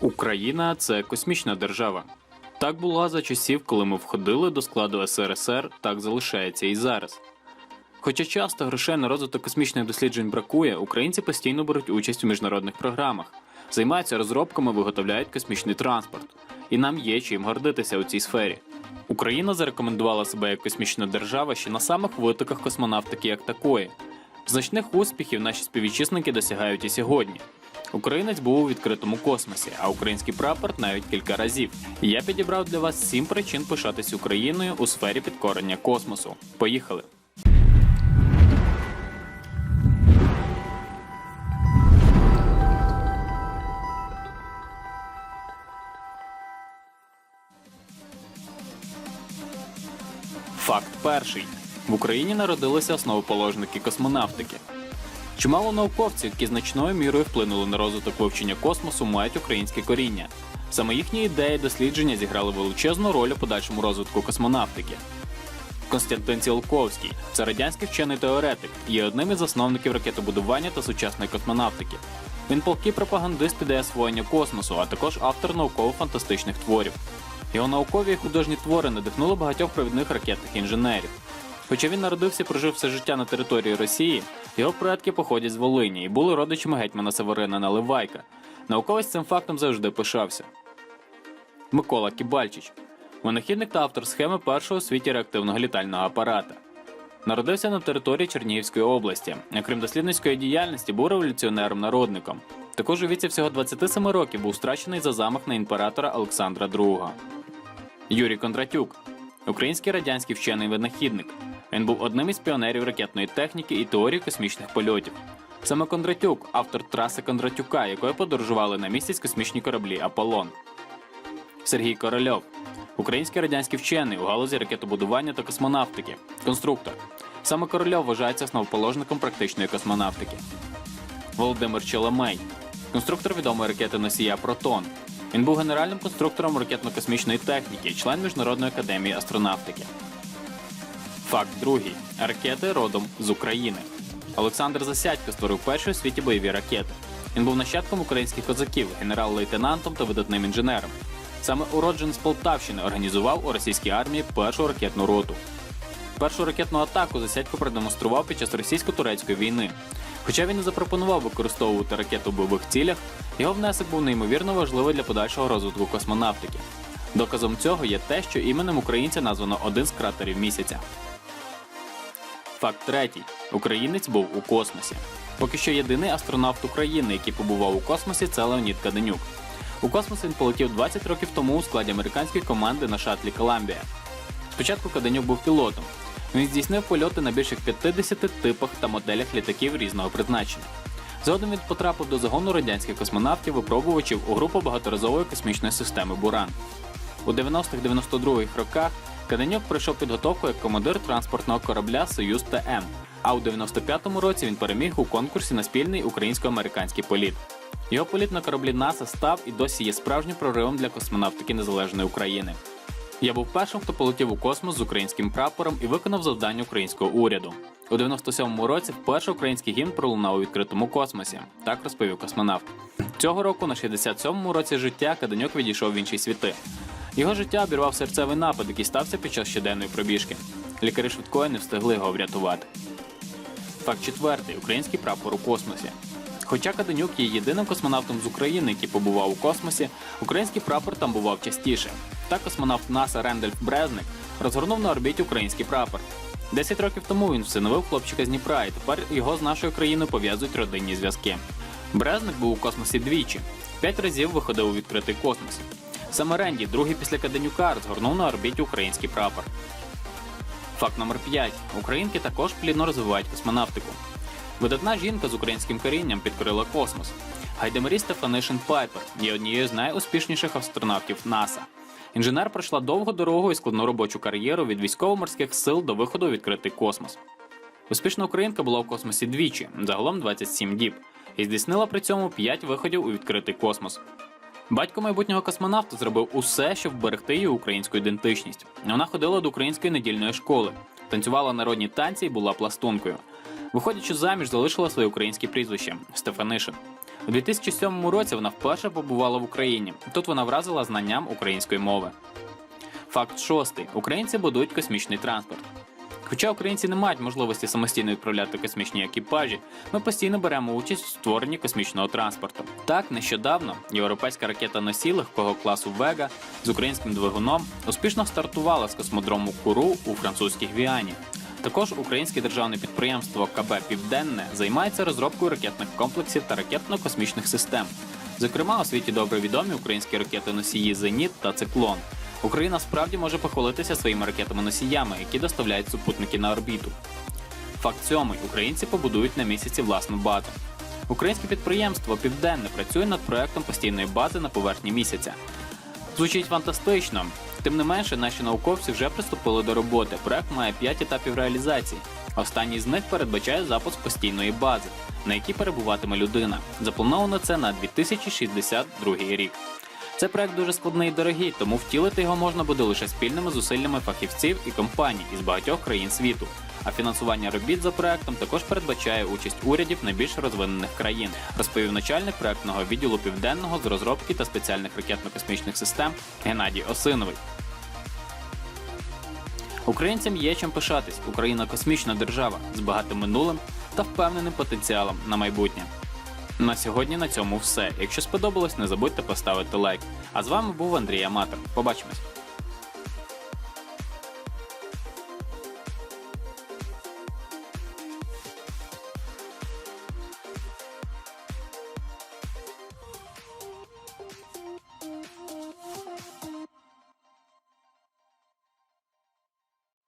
Україна це космічна держава. Так було за часів, коли ми входили до складу СРСР, так залишається і зараз. Хоча часто грошей на розвиток космічних досліджень бракує, українці постійно беруть участь у міжнародних програмах, займаються розробками, виготовляють космічний транспорт. І нам є чим гордитися у цій сфері. Україна зарекомендувала себе як космічна держава ще на самих витоках космонавтики як такої. Значних успіхів наші співвітчизники досягають і сьогодні. Українець був у відкритому космосі, а український прапор навіть кілька разів. Я підібрав для вас сім причин пишатись Україною у сфері підкорення космосу. Поїхали! Факт перший: в Україні народилися основоположники космонавтики. Чимало науковців, які значною мірою вплинули на розвиток вивчення космосу, мають українське коріння. Саме їхні ідеї дослідження зіграли величезну роль у подальшому розвитку космонавтики. Константин Цілковський це радянський вчений теоретик, є одним із засновників ракетобудування та сучасної космонавтики. Він полкий пропагандист ідеї освоєння космосу, а також автор науково-фантастичних творів. Його наукові і художні твори надихнули багатьох провідних ракетних інженерів. Хоча він народився і прожив все життя на території Росії, його предки походять з Волині і були родичами гетьмана Северина Наливайка. Науковець цим фактом завжди пишався. Микола Кібальчич винахідник та автор схеми першого у світі реактивного літального апарата. Народився на території Чернігівської області. а Крім дослідницької діяльності, був революціонером-народником. Також у віці всього 27 років був страчений за замах на імператора Олександра II. Юрій Кондратюк український радянський вчений винахідник. Він був одним із піонерів ракетної техніки і теорії космічних польотів. Саме Кондратюк, автор траси Кондратюка, якою подорожували на місяць космічні кораблі Аполлон. Сергій Корольов, український радянський вчений у галузі ракетобудування та космонавтики, конструктор. Саме Корольов вважається основоположником практичної космонавтики. Володимир Челомей, конструктор відомої ракети носія Протон. Він був генеральним конструктором ракетно-космічної техніки, член Міжнародної академії астронавтики. Факт другий. Ракети родом з України. Олександр Засядько створив перші у світі бойові ракети. Він був нащадком українських козаків, генерал-лейтенантом та видатним інженером. Саме уродженець Полтавщини організував у російській армії першу ракетну роту. Першу ракетну атаку Засядько продемонстрував під час російсько-турецької війни. Хоча він не запропонував використовувати ракету в бойових цілях, його внесок був неймовірно важливий для подальшого розвитку космонавтики. Доказом цього є те, що іменем українця названо один з кратерів місяця. Факт третій: українець був у космосі. Поки що єдиний астронавт України, який побував у космосі, це Леонід Каденюк. У космос він полетів 20 років тому у складі американської команди на шатлі Коламбія. Спочатку Каденюк був пілотом. Він здійснив польоти на більше 50 типах та моделях літаків різного призначення. Згодом він потрапив до загону радянських космонавтів-випробувачів у групу багаторазової космічної системи Буран. У 90-х-92-х роках Каденюк пройшов підготовку як командир транспортного корабля Союз ТМ. А у 95-му році він переміг у конкурсі на спільний українсько-американський політ. Його політ на кораблі НАСА став і досі є справжнім проривом для космонавтики незалежної України. Я був першим, хто полетів у космос з українським прапором і виконав завдання українського уряду. У 97-му році вперше український гімн пролунав у відкритому космосі. Так розповів космонавт. Цього року, на 67-му році життя, Каденюк відійшов в інші світи. Його життя обірвав серцевий напад, який стався під час щоденної пробіжки. Лікарі швидкої не встигли його врятувати. Факт четвертий: український прапор у космосі. Хоча Каденюк є єдиним космонавтом з України, який побував у космосі, український прапор там бував частіше. Так космонавт НАСА Рендольф Брезник розгорнув на орбіті український прапор. Десять років тому він всиновив хлопчика з Дніпра, і тепер його з нашою країною пов'язують родинні зв'язки. Брезник був у космосі двічі, п'ять разів виходив у відкритий космос. Саме Ренді, другий після Каденюка, розгорнув на орбіті український прапор. Факт номер 5. Українки також плідно розвивають космонавтику. Видатна жінка з українським корінням підкорила космос. Гайдемарі Стефанишин Пайпер є однією з найуспішніших астронавтів НАСА. Інженер пройшла довгу дорогу і складну робочу кар'єру від військово-морських сил до виходу у відкритий космос. Успішна українка була у космосі двічі, загалом 27 діб, і здійснила при цьому 5 виходів у відкритий космос. Батько майбутнього космонавта зробив усе, щоб вберегти її українську ідентичність. Вона ходила до української недільної школи, танцювала народні танці і була пластункою. Виходячи заміж, залишила своє українське прізвище Стефанишин. У 2007 році вона вперше побувала в Україні. Тут вона вразила знанням української мови. Факт шостий: українці будують космічний транспорт. Хоча українці не мають можливості самостійно відправляти космічні екіпажі, ми постійно беремо участь у створенні космічного транспорту. Так, нещодавно європейська ракета носій легкого класу Вега з українським двигуном успішно стартувала з космодрому Куру у французькій Гвіані. Також українське державне підприємство КБ Південне займається розробкою ракетних комплексів та ракетно-космічних систем. Зокрема, у світі добре відомі українські ракети-носії Зеніт та Циклон. Україна справді може похвалитися своїми ракетами-носіями, які доставляють супутники на орбіту. Факт сьомий: українці побудують на місяці власну базу. Українське підприємство Південне працює над проектом постійної бази на поверхні місяця. Звучить фантастично. Тим не менше, наші науковці вже приступили до роботи. Проект має 5 етапів реалізації. Останній з них передбачає запуск постійної бази, на якій перебуватиме людина. Заплановано це на 2062 рік. Це проект дуже складний і дорогий, тому втілити його можна буде лише спільними зусиллями фахівців і компаній із багатьох країн світу. А фінансування робіт за проектом також передбачає участь урядів найбільш розвинених країн, розповів начальник проектного відділу південного з розробки та спеціальних ракетно-космічних систем Геннадій Осиновий. Українцям є чим пишатись. Україна космічна держава з багатим минулим та впевненим потенціалом на майбутнє. На сьогодні на цьому все. Якщо сподобалось, не забудьте поставити лайк. А з вами був Андрій Аматор. Побачимось.